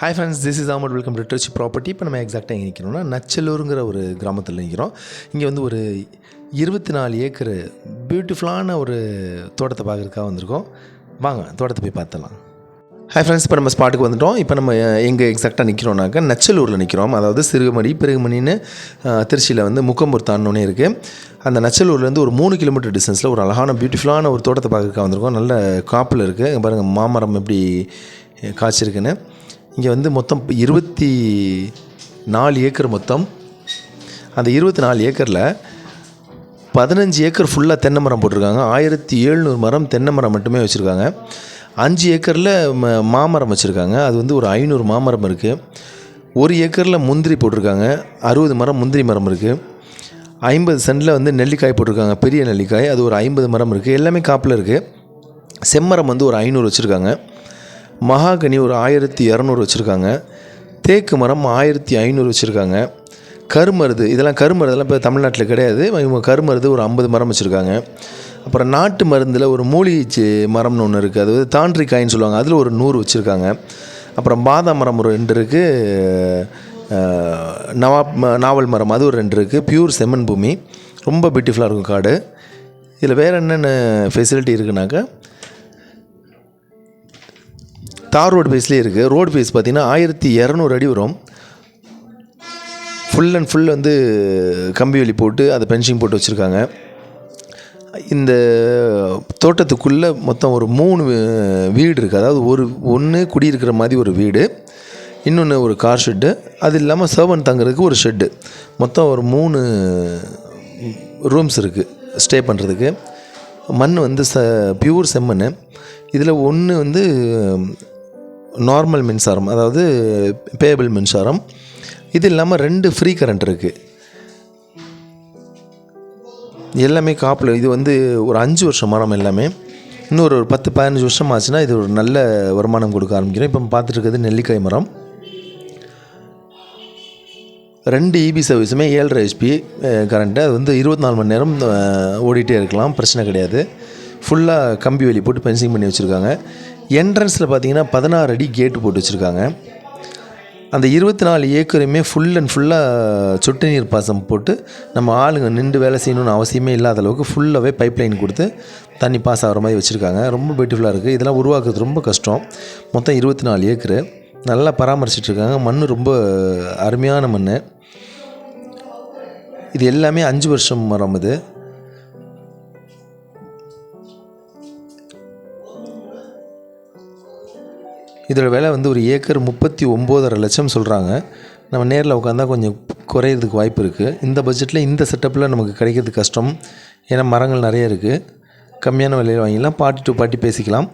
Hi friends this is amount welcome to Trichy property இப்போ நம்ம எக்ஸாக்டாக எங்கே நிற்கிறோம்னா நச்சலூருங்கிற ஒரு கிராமத்தில் நிற்கிறோம் இங்கே வந்து ஒரு இருபத்தி நாலு ஏக்கர் பியூட்டிஃபுல்லான ஒரு தோட்டத்தை பார்க்குறதுக்காக வந்திருக்கோம். வாங்க தோட்டத்தை போய் பார்த்தலாம் ஹாய் ஃப்ரெண்ட்ஸ் இப்போ நம்ம ஸ்பாட்டுக்கு வந்துட்டோம். இப்போ நம்ம எங்கே எக்ஸாக்டாக நிற்கிறோம்னாக்கா நச்சலூரில் நிற்கிறோம் அதாவது சிறுகுமணி பிறகுமணின்னு திருச்சியில் வந்து முக்கம்பூர் தாண்டோன்னே இருக்குது அந்த நச்சலூர்லேருந்து ஒரு மூணு கிலோமீட்டர் டிஸ்டன்ஸில் ஒரு அழகான பியூட்டிஃபுல்லான ஒரு தோட்டத்தை பார்க்குறதுக்காக வந்திருக்கோம். நல்ல காப்பில் இருக்குது பாருங்கள் மாமரம் எப்படி காய்ச்சிருக்குன்னு. இங்கே வந்து மொத்தம் இருபத்தி நாலு ஏக்கர் மொத்தம். அந்த இருபத்தி நாலு ஏக்கரில் பதினஞ்சு ஏக்கர் ஃபுல்லாக தென்னை மரம் போட்டிருக்காங்க. ஆயிரத்தி ஏழ்நூறு மரம் தென்னை மரம் மட்டுமே வச்சுருக்காங்க. அஞ்சு ஏக்கரில் ம மாமரம் வச்சுருக்காங்க. அது வந்து ஒரு ஐநூறு மாமரம் இருக்குது ஒரு ஏக்கரில் முந்திரி போட்டிருக்காங்க. அறுபது மரம் முந்திரி மரம் இருக்குது ஐம்பது சென்டில் வந்து நெல்லிக்காய் போட்டிருக்காங்க. பெரிய நெல்லிக்காய். அது ஒரு ஐம்பது மரம் இருக்குது எல்லாமே காப்பில் இருக்குது செம்மரம் வந்து ஒரு ஐநூறு வச்சுருக்காங்க. மகாகனி ஒரு ஆயிரத்தி இரநூறு வச்சுருக்காங்க. தேக்கு மரம் ஆயிரத்தி ஐநூறு வச்சுருக்காங்க. கருமருது இதெல்லாம் கருமருதெல்லாம் இப்போ தமிழ்நாட்டில் கிடையாது. இவங்க கருமருது ஒரு ஐம்பது மரம் வச்சுருக்காங்க. அப்புறம் நாட்டு மருந்தில் ஒரு மூலிகை மரம்னு ஒன்று இருக்குது அது வந்து தாண்டிக்காயின்னு சொல்லுவாங்க. அதில் ஒரு நூறு வச்சுருக்காங்க. அப்புறம் பாதாம் மரம் ஒரு ரெண்டு இருக்குது நவாப் நாவல் மரம் அது ஒரு ரெண்டு இருக்குது பியூர் செம்மன் பூமி. ரொம்ப பியூட்டிஃபுல்லாக இருக்கும் காடு. இதில் வேறு என்னென்ன ஃபெசிலிட்டி இருக்குனாக்கா தார் ரோடு பேஸ்லேயே இருக்குது ரோடு பேஸ் பார்த்தீங்கன்னா ஆயிரத்தி இரநூறு அடி வரும். ஃபுல் அண்ட் ஃபுல் வந்து கம்பி வேலி போட்டு அதை பென்சிங் போட்டு வச்சுருக்காங்க. இந்த தோட்டத்துக்குள்ளே மொத்தம் ஒரு மூணு வீ- வீடு இருக்குது அதாவது ஒரு ஒன்று குடியிருக்கிற மாதிரி ஒரு வீடு இன்னொன்று ஒரு கார் ஷெட்டு அது இல்லாமல் சர்வன் தங்குறதுக்கு ஒரு ஷெட்டு மொத்தம் ஒரு மூணு ரூம்ஸ் இருக்குது ஸ்டே பண்ணுறதுக்கு மண் வந்து ச பியூர் செம்மண். இதில் ஒன்று வந்து நார்மல் மின்சாரம் அதாவது பேபிள் மின்சாரம். இது இல்லாமல் ரெண்டு ஃப்ரீ கரண்ட் இருக்குது எல்லாமே காப்பில் இது வந்து ஒரு அஞ்சு வருஷம் மரம் எல்லாமே. இன்னொரு ஒரு பத்து பதினஞ்சு வருஷம் ஆச்சுன்னா இது ஒரு நல்ல வருமானம் கொடுக்க ஆரம்பிக்கிறோம். இப்போ பார்த்துட்டு இருக்கிறது நெல்லிக்காய் மரம். ரெண்டு இபி சர்வீஸுமே ஏழரை ஹெச்பி கரண்ட்டு அது வந்து இருபத்தி நாலு மணி நேரம் ஓடிட்டே இருக்கலாம். பிரச்சனை கிடையாது. ஃபுல்லாக கம்பி வேலி போட்டு பென்சிங் பண்ணி வச்சுருக்காங்க. என்ட்ரன்ஸில் பார்த்தீங்கன்னா பதினாறு அடி கேட்டு போட்டு வச்சுருக்காங்க. அந்த இருபத்தி நாலு ஏக்கருமே ஃபுல் அண்ட் ஃபுல்லாக சொட்டு நீர் பாசம் போட்டு நம்ம ஆளுங்க நின்று வேலை செய்யணும்னு அவசியமே இல்லாத அளவுக்கு ஃபுல்லாகவே பைப் லைன் கொடுத்து தண்ணி பாஸ் ஆகிற மாதிரி வச்சுருக்காங்க. ரொம்ப பியூட்டிஃபுல்லாக இருக்குது இதெல்லாம் உருவாக்குறது ரொம்ப கஷ்டம். மொத்தம் இருபத்தி நாலு ஏக்கரு. நல்லா பராமரிச்சிட்ருக்காங்க மண் ரொம்ப அருமையான மண் இது எல்லாமே அஞ்சு வருஷம் மரம் இது. இதோட விலை வந்து ஒரு ஏக்கர் முப்பத்தி ஒம்போதரை லட்சம் சொல்கிறாங்க நம்ம நேரில் உட்காந்தா கொஞ்சம் குறையிறதுக்கு வாய்ப்பு இருக்குது இந்த பட்ஜெட்டில் இந்த செட்டப்பில் நமக்கு கிடைக்கிறது கஷ்டம். ஏன்னா மரங்கள் நிறைய இருக்குது கம்மியான விலையில் வாங்கிக்கலாம் பாட்டி டு பாட்டி பேசிக்கலாம்.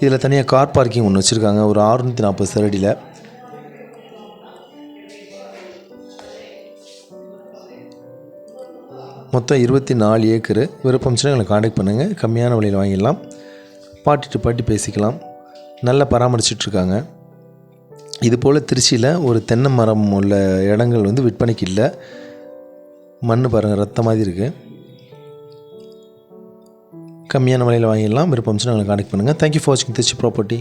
இதில் தனியாக கார் பார்க்கிங் ஒன்று வச்சுருக்காங்க. ஒரு அறுநூற்றி நாற்பது சரடியில். மொத்தம் இருபத்தி நாலு ஏக்கரு. விருப்பம்ச்சுன்னா எங்களை காண்டாக்ட் பண்ணுங்கள் கம்மியான விலையில் வாங்கிடலாம். பாட்டி டு பாட்டி பேசிக்கலாம். நல்லா பராமரிச்சிட்ருக்காங்க. இது போல் திருச்சியில் ஒரு தென்னை மரம் உள்ள இடங்கள் வந்து விற்பனைக்கு இல்லை. மண் பாருங்கள் ரத்த மாதிரி இருக்குது கம்மியான விலையில் வாங்கிடலாம். விருப்பம் எங்களை கான்டெக்ட் பண்ணுங்கள் தேங்க்யூ ஃபார் வாட்சிங் திருச்சி ப்ராப்பர்ட்டி